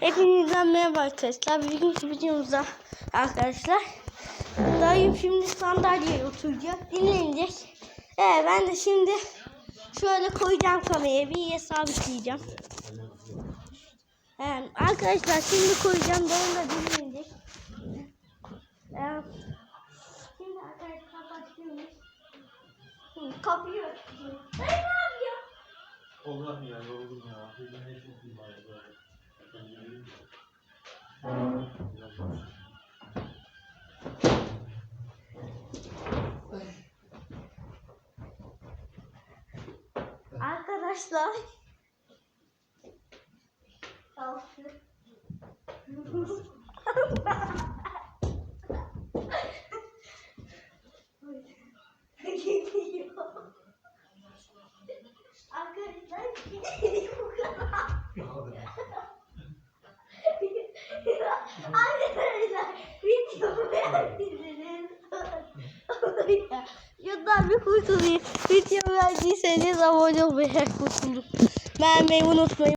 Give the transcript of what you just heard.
Hepinizden merhaba arkadaşlar. Bugünkü videomuzda arkadaşlar. Dayım şimdi sandalyeye oturacak. Dinlenecek. Evet ben de şimdi şöyle koyacağım kamerayı. Bir yere sabitleyeceğim. Evet, arkadaşlar şimdi koyacağım. Dayım da dinlenecek. Evet. Şimdi arkadaşlar. Şimdi kapıyı ne yapıyor? Allah ya yoruldum ya. Bugün ne çok iyi böyle. Arkadaşlar. Arkadaşlar videomu beğendiyseniz Şundan bir kurtulayım. Video beğendiyseniz abone olmayı kurtulun. Beğenmeyi unutmayın.